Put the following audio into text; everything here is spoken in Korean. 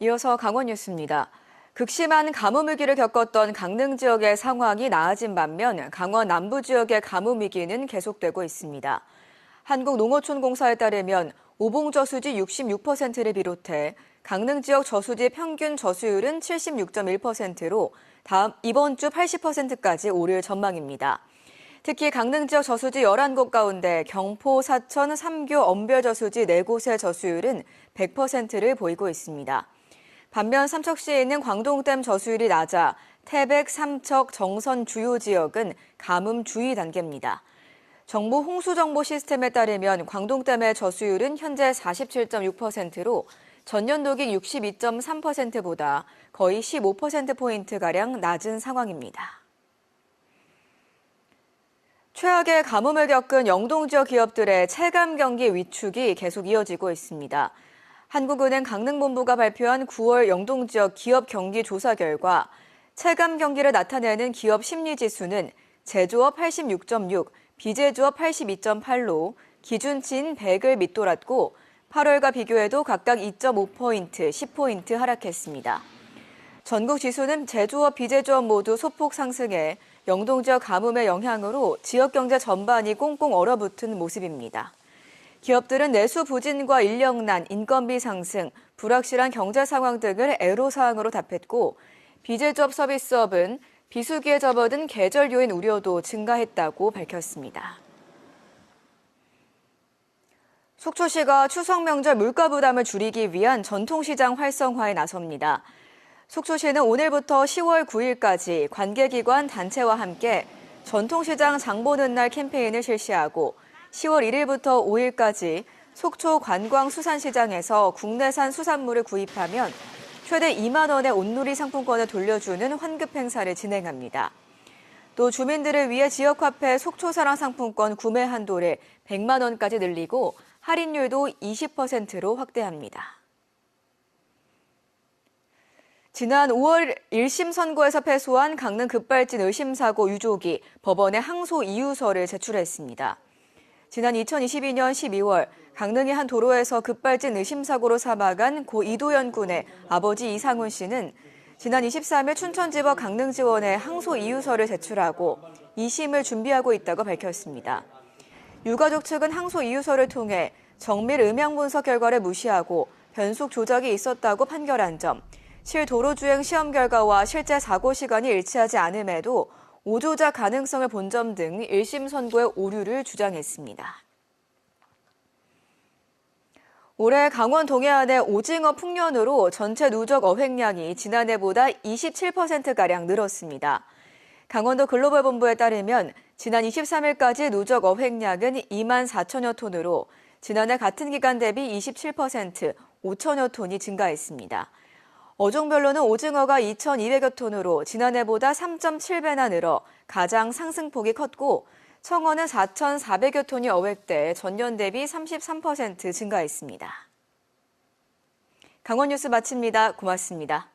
이어서 강원 뉴스입니다. 극심한 가뭄 위기를 겪었던 강릉 지역의 상황이 나아진 반면 강원 남부 지역의 가뭄 위기는 계속되고 있습니다. 한국농어촌공사에 따르면 오봉 저수지 66%를 비롯해 강릉 지역 저수지 평균 저수율은 76.1%로 다음 이번 주 80%까지 오를 전망입니다. 특히 강릉 지역 저수지 11곳 가운데 경포, 사천, 삼교, 엄별 저수지 4곳의 저수율은 100%를 보이고 있습니다. 반면 삼척시에 있는 광동댐 저수율이 낮아 태백, 삼척, 정선 주요 지역은 가뭄 주의 단계입니다. 정부 홍수 정보 시스템에 따르면 광동댐의 저수율은 현재 47.6%로 전년 동기 62.3%보다 거의 15%포인트가량 낮은 상황입니다. 최악의 가뭄을 겪은 영동 지역 기업들의 체감 경기 위축이 계속 이어지고 있습니다. 한국은행 강릉본부가 발표한 9월 영동 지역 기업 경기 조사 결과 체감 경기를 나타내는 기업 심리 지수는 제조업 86.6, 비제조업 82.8로 기준치인 100을 밑돌았고 8월과 비교해도 각각 2.5포인트, 10포인트 하락했습니다. 전국 지수는 제조업, 비제조업 모두 소폭 상승해 영동 지역 가뭄의 영향으로 지역 경제 전반이 꽁꽁 얼어붙은 모습입니다. 기업들은 내수 부진과 인력난, 인건비 상승, 불확실한 경제 상황 등을 애로사항으로 답했고 비제조업 서비스업은 비수기에 접어든 계절 요인 우려도 증가했다고 밝혔습니다. 속초시가 추석 명절 물가 부담을 줄이기 위한 전통시장 활성화에 나섭니다. 속초시는 오늘부터 10월 9일까지 관계기관 단체와 함께 전통시장 장보는 날 캠페인을 실시하고 10월 1일부터 5일까지 속초 관광수산시장에서 국내산 수산물을 구입하면 최대 2만 원의 온누리 상품권을 돌려주는 환급 행사를 진행합니다. 또 주민들을 위해 지역화폐 속초사랑 상품권 구매 한도를 100만 원까지 늘리고 할인율도 20%로 확대합니다. 지난 5월 1심 선고에서 패소한 강릉 급발진 의심 사고 유족이 법원에 항소 이유서를 제출했습니다. 지난 2022년 12월 강릉의 한 도로에서 급발진 의심 사고로 사망한 고 이도현 군의 아버지 이상훈 씨는 지난 23일 춘천지법 강릉지원에 항소 이유서를 제출하고 2심을 준비하고 있다고 밝혔습니다. 유가족 측은 항소 이유서를 통해 정밀 음향 분석 결과를 무시하고 변속 조작이 있었다고 판결한 점, 실도로주행 시험 결과와 실제 사고 시간이 일치하지 않음에도 오조자 가능성을 본 점 등 1심 선고의 오류를 주장했습니다. 올해 강원 동해안의 오징어 풍년으로 전체 누적 어획량이 지난해보다 27%가량 늘었습니다. 강원도 글로벌본부에 따르면 지난 23일까지 누적 어획량은 2만 4천여 톤으로 지난해 같은 기간 대비 27%, 5천여 톤이 증가했습니다. 어종별로는 오징어가 2,200여 톤으로 지난해보다 3.7배나 늘어 가장 상승폭이 컸고 청어는 4,400여 톤이 어획돼 전년 대비 33% 증가했습니다. 강원 뉴스 마칩니다. 고맙습니다.